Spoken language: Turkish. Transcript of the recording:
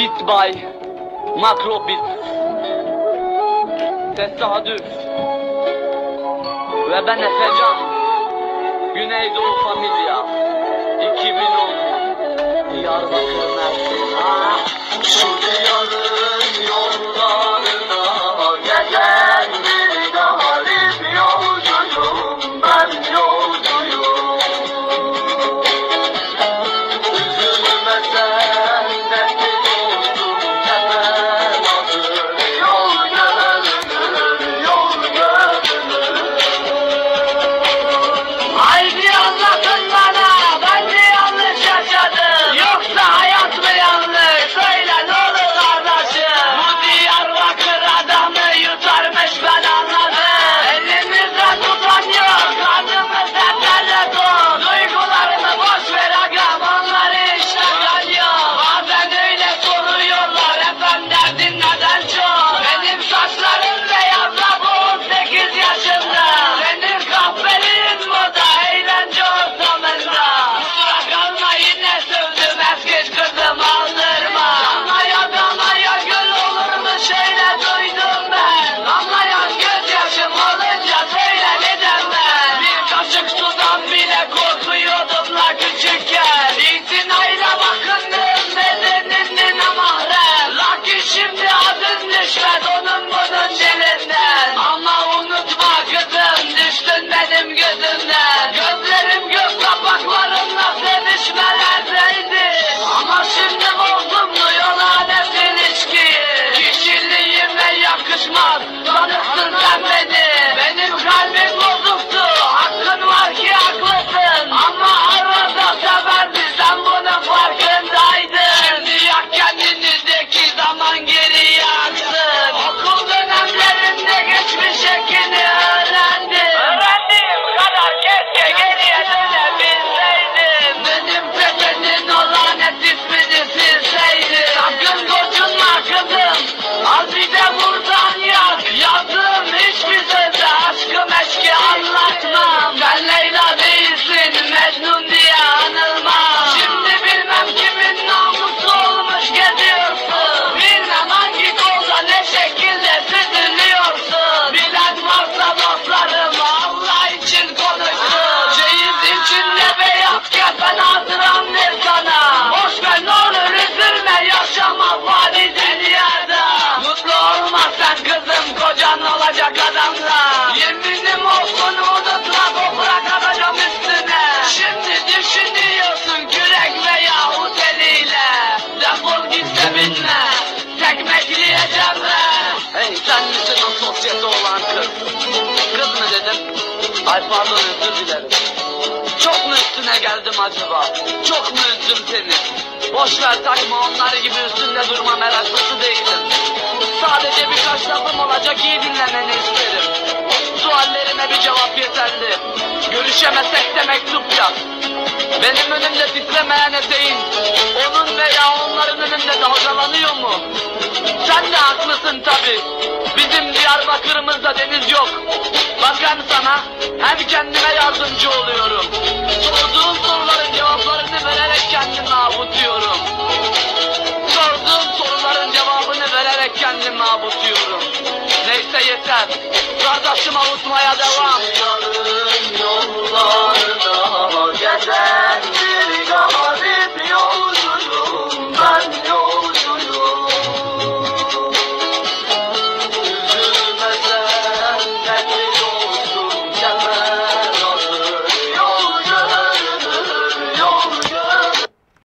Beats by Macro Beats Tesadüf Ve ben Efecan Güneydoğu Familya 2010 out. Hey sen misin sosyete olan kız? Kız mı dedim? Ay pardon özür dilerim. Çok mu üstüne geldim acaba? Çok mu üzdüm seni? Boş ver takma onlar gibi üstünde durma meraklısı değilim. Sadece birkaç lafım olacak iyi dinlemeni isterim. Suallerime bir cevap yeterli. Görüşemesek de mektup yaz. Benim önümde titremeyen eteğin, onun veya onların önünde dalgalanıyor mu? Sen de haklısın tabi. Bizim Diyarbakır'ımızda deniz yok. Bakan sana hem kendime yardımcı oluyorum. Sorduğum soruların cevaplarını vererek kendimi avutuyorum. Sorduğum soruların cevabını vererek kendimi avutuyorum. Neyse yeter. Kardeşim avutmaya devam.